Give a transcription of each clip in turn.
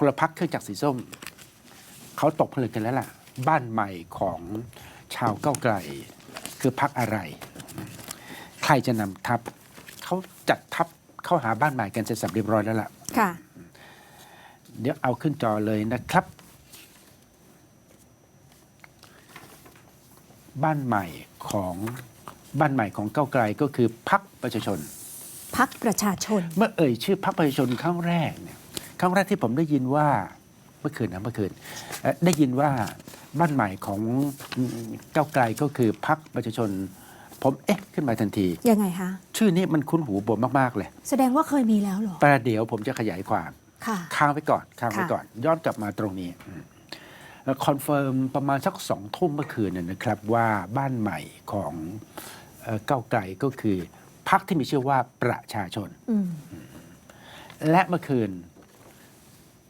พลพรรคเครื่องจักรสีส้ม เขาตกผลึกกันแล้วล่ะ บ้านใหม่ของชาวก้าวไกล คือพักอะไร ใครจะนำทัพเขาจัดทัพเข้าหาบ้านใหม่กันเสร็จสับเรียบร้อยแล้วล่ะค่ะ เดี๋ยวเอาขึ้นจอเลยนะครับ บ้านใหม่ของบ้านใหม่ของก้าวไกลก็คือพักประชาชนพักประชาชน เมื่อเอ่ยชื่อพรรคประชาชนครั้งแรกเนี่ย ครั้งแรกที่ผมได้ยินว่าเมื่อคืนนะเมื่อคืนเอ่อได้ยินว่าบ้านใหม่ของก้าวไกลก็คือพรรคประชาชน ผมเอ๊ะขึ้นมาทันที ยังไงคะ ชื่อนี้มันคุ้นหูผมมากๆเลย แสดงว่าเคยมีแล้วเหรอประเดี๋ยวผมจะขยายความค่ะค้างไว้ก่อนค้างไว้ค่ะก่อน ย้อนกลับมาตรงนี้คอนเฟิร์มประมาณสักสองทุ่มเมื่อคืนน่ะนะครับว่าบ้านใหม่ของเอ่อก้าวไกลก็คือพรรคที่มีชื่อว่าประชาชนอืมและเมื่อคืน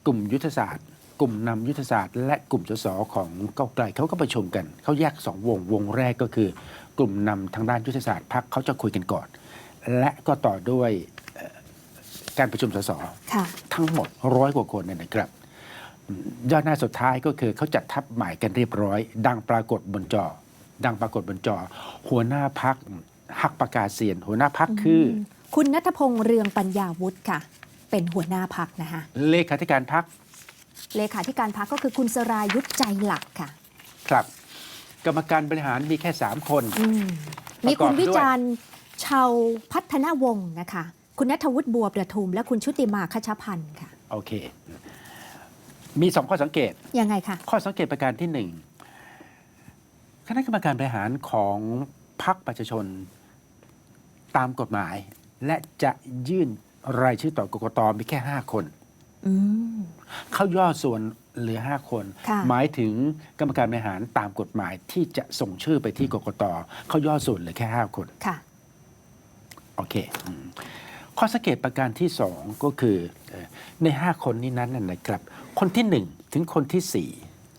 กลุ่มยุทธศาสตร์ กลุ่มนำยุทธศาสตร์ และกลุ่มสสของก้าวไกลเขาก็ประชุมกันเขาแยกสองวงวงแรกก็คือ กลุ่มนำทางด้านยุทธศาสตร์พักเขาจะคุยกันก่อน และก็ต่อด้วยเอ่อการประชุมสสค่ะทั้งหมดร้อยกว่าคนเนี่ยนะครับอืมยอดหน้าสุดท้ายก็คือเขาจัดทัพใหม่กันเรียบร้อย ดังปรากฏบนจอ ดังปรากฏบนจอ หัวหน้าพักฮักประกาศเสียน หัวหน้าพักคือ คุณนัทพงษ์เรืองปัญญาวุฒิค่ะ เป็นหัวหน้าพักนะคะเลขาธิการพักเลขาธิการพักก็คือคุณสรายุทธใจหลักค่ะ ครับ กรรมการบริหารมีแค่ 3 คน อืมประกอบมีคุณด้วยวิจารณ์ชาวพัฒนาวงศ์นะคะ คุณนัทวุฒิบัวประทุม และคุณชุติมาคชพันธ์ค่ะ โอเค มีสองข้อสังเกต ยังไงคะข้อสังเกตประการที่หนึ่งคณะกรรมการบริหารของพรรคประชาชนตามกฎหมาย และจะยื่น รายชื่อต่อกกตมีแค่5คน อืม เขาย่อส่วนเหลือ5คน ค่ะ หมายถึงกรรมการบริหารตามกฎหมายที่จะส่งชื่อไปที่กกตเขาย่อส่วนเหลือแค่5คน ค่ะ โอเคอืมข้อสังเกตประการที่สองก็คือเอ่อใน 5 คนนี้นั้นน่ะนะครับ คนที่ 1 ถึงคนที่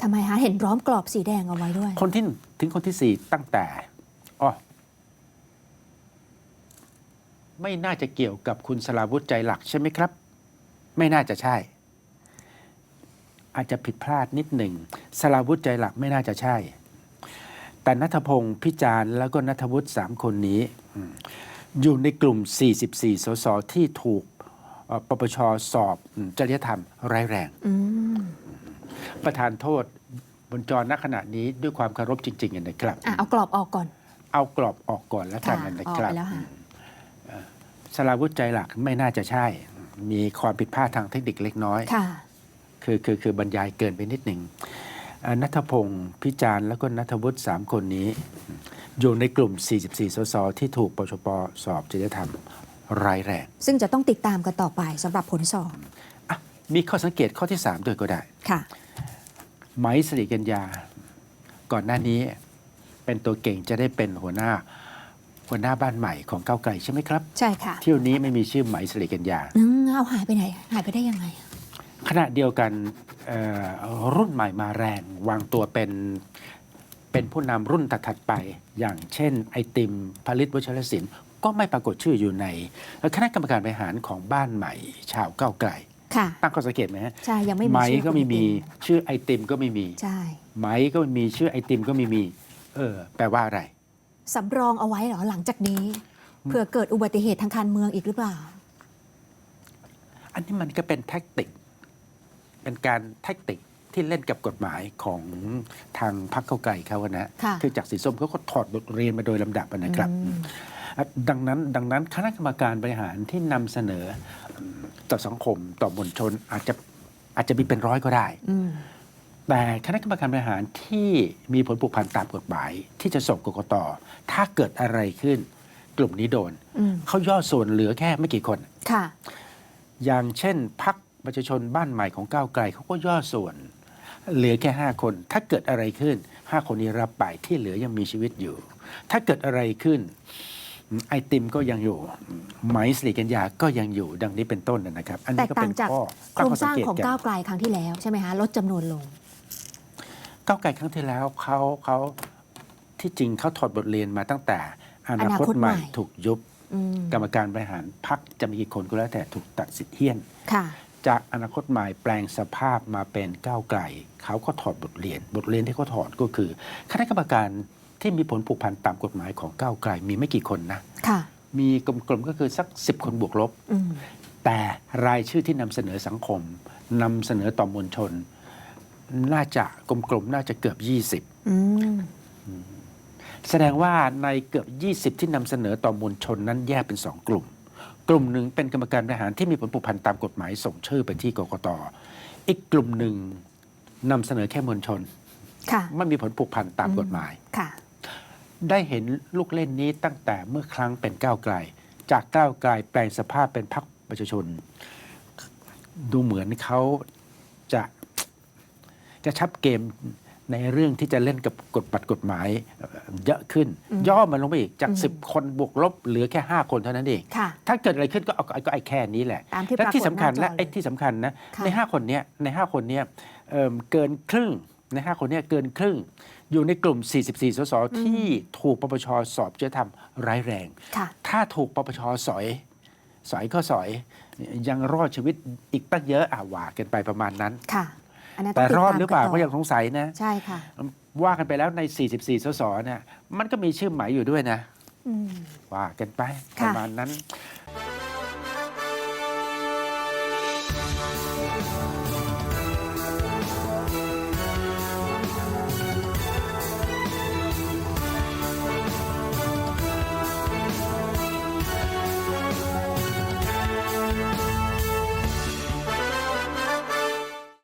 ทำไมคะเห็นร้อมกรอบสีแดงเอาไว้ด้วย 4 คนที่หนึ่งถึงคนที่ 4 ตั้งแต่อ๋อ ไม่น่าจะเกี่ยวกับคุณสลาวุธใจหลักใช่ไหมครับ ไม่น่าจะใช่ อาจจะผิดพลาดนิดหนึ่งสลาวุธใจหลักไม่น่าจะใช่ แต่นัทพงศ์พิจารณ์แล้วก็นัทวุฒิสามคนนี้อืมอยู่ในกลุ่ม 44 สสที่ถูกเอ่อปปชสอบอืมจริยธรรมร้ายแรงอืมประธานโทษบนจอณขณะนี้ด้วยความเคารพจริงๆนะครับอะเอากรอบออกก่อน เอากรอบออกก่อนแล้วกันค่ะนะออกครับไปแล้วค่ะ สลาวุธใจหลักไม่น่าจะใช่ มีความผิดพลาดทางเทคนิคเล็กน้อยค่ะ คือคือคือบรรยายเกินไปนิดหนึ่งอ่านัทพงศ์พิจารณ์แล้วก็นัทวุฒิสามคนนี้ อยู่ในกลุ่ม 44 สส ที่ถูกปชปสอบจริยธรรมร้ายแรง ซึ่งจะต้องติดตามกันต่อไปสำหรับผลสอบอะมีข้อสังเกตข้อที่ 3 ด้วยก็ได้ ค่ะไหมสิริกัญญา ก่อนหน้านี้เป็นตัวเก่งจะได้เป็นหัวหน้า หัวหน้าบ้านใหม่ของก้าวไกลใช่ไหมครับ ใช่ค่ะเที่ยวนี้ไม่มีชื่อไหมสิริกัญญาอืมเอาหายไปไหน หายไปได้ยังไงอะขณะเดียวกันเอ่อรุ่นใหม่มาแรง วางตัวเป็นเป็นผู้นำรุ่นถัดๆไป อย่างเช่น ไอติมผลิตวัชรศิลป์ก็ไม่ปรากฏชื่ออยู่ในคณะกรรมการบริหารของบ้านใหม่ ชาวก้าวไกลค่ะตั้งข้อสังเกตไหมฮะใช่ยังไม่มีไหมชื่อก็ไม่มีคนอื่นชื่อไอติมก็ไม่มีใช่ไหมก็ไม่มีชื่อไอติมก็ไม่มี เออ แปลว่าอะไร สำรองเอาไว้เหรอหลังจากนี้เผื่อเกิดอุบัติเหตุทางการเมืองอีกหรือเปล่า อันนี้มันก็เป็นแท็กติก เป็นการแท็กติกที่เล่นกับกฎหมายของทางพรรคเก้าวไกลเขาอะนะค่ะอจากสีส้มเขาก็ถอดบทเรียนมาโดยลำดับอะนะครับอืมอะดังนั้นดังนั้นคณะกรรมการบริหารที่นำเสนออืมต่อสังคมต่อมวลชนอาจจะอาจจะมีเป็นร้อยก็ได้อืม แต่คณะกรรมการบริหารที่มีผลผูกพันตามกฎหมาย ที่จะส่งกกตถ้าเกิดอะไรขึ้น กลุ่มนี้โดน อืมเขาย่อส่วนเหลือแค่ไม่กี่คน ค่ะ อย่างเช่นพักประชาชนบ้านใหม่ของก้าวไกลเขาก็ย่อส่วน เหลือแค่ 5 คน ถ้าเกิดอะไรขึ้น 5 คนนี้รับไปที่เหลือยังมีชีวิตอยู่ ถ้าเกิดอะไรขึ้น ไอติมก็ยังอยู่ ไหมสิริกัญญาก็ยังอยู่ดังนี้เป็นต้นนะครับ อันแตนี้กก็ต่าเป็งนจากข้อโครงสร้างตั้ของข้สัเกตนก้าวไกลครั้งที่แล้วใช่ไหมคะลดจำนวนลง ก้าวไกลครั้งที่แล้วเขาเขาที่จริงเขาถอดบทเรียนมาตั้งแต่อนาคตอนาคตใหใหม่ม่ถูกยุบอืมกรรมการบริหารพักจะมีกี่คนก็แล้วแต่ถูกตัดสิทธิ์เฮี้ยนค่ะจากอนาคตใหม่แปลงสภาพมาเป็นก้าวไกลเขาก็ถอดบทเรียน บทเรียนที่เขาถอดก็คือ คณะกรรมการที่มีผลผูกพันตามกฎหมายของก้าวไกลมีไม่กี่คนนะค่ะมีกลมๆก็คือสัก10คนบวกลบอืมแต่รายชื่อที่นำเสนอสังคมนำเสนอต่อมวลชน น่าจะกลมๆน่าจะเกือบ 20อืมแสดงว่าในเกือบ 20 ที่นำเสนอต่อมวลชนนั้นแยกเป็น2กลุ่ม กลุ่มหนึ่งเป็นกรรมการบริหารที่มีผลผูกพันตามกฎหมายส่งชื่อไปที่กกตอีกกลุ่มหนึ่งนำเสนอแค่มวลชนค่ะไม่มีผลผูกพันตามกฎหมายค่ะได้เห็นลูกเล่นนี้ตั้งแต่เมื่อครั้งเป็นก้าวไกล จากก้าวไกลแปลงสภาพเป็นพรรคประชาชน ดูเหมือนเขาจะ จะชับเกมในเรื่องที่จะเล่นกับกฎบัตรกฎหมายเอ่อเยอะขึ้นอืมย่อมันลงไปอีกจากอืมสิบคนบวกลบเหลือแค่ 5 คนเท่านั้นเองค่ะถ้าเกิดอะไรขึ้นก็เอาก็ไอ้แค่นี้แหละตามที่ปและรากฏที่สำคัญหน้าจอและไอ้เลยที่สำคัญนะค่ะใน 5 คนเนี้ยใน 5 คนเนี้ยเอิ่มเกินครึ่งใน 5 คนเนี้ยเกินครึ่ง อยู่ในกลุ่ม 44 สสที่ถูกปปชสอบจริยธรรมร้ายแรงค่ะถ้าถูกปปชสอยสอยก็สอยยังรอดชีวิตอีกตั้งเยอะอ่าว่ากันไปประมาณนั้นค่ะอั นนั้นแต่งติดรอดตมหรือเปล่ากันก็ต่ยังสงสัยนะ ใช่ค่ะ ว่ากันไปแล้วใน 44 สสเนี่ยมันก็มีชื่อหมายอยู่ด้วยนะ อืม ว่ากันไปค่ะประมาณนั้น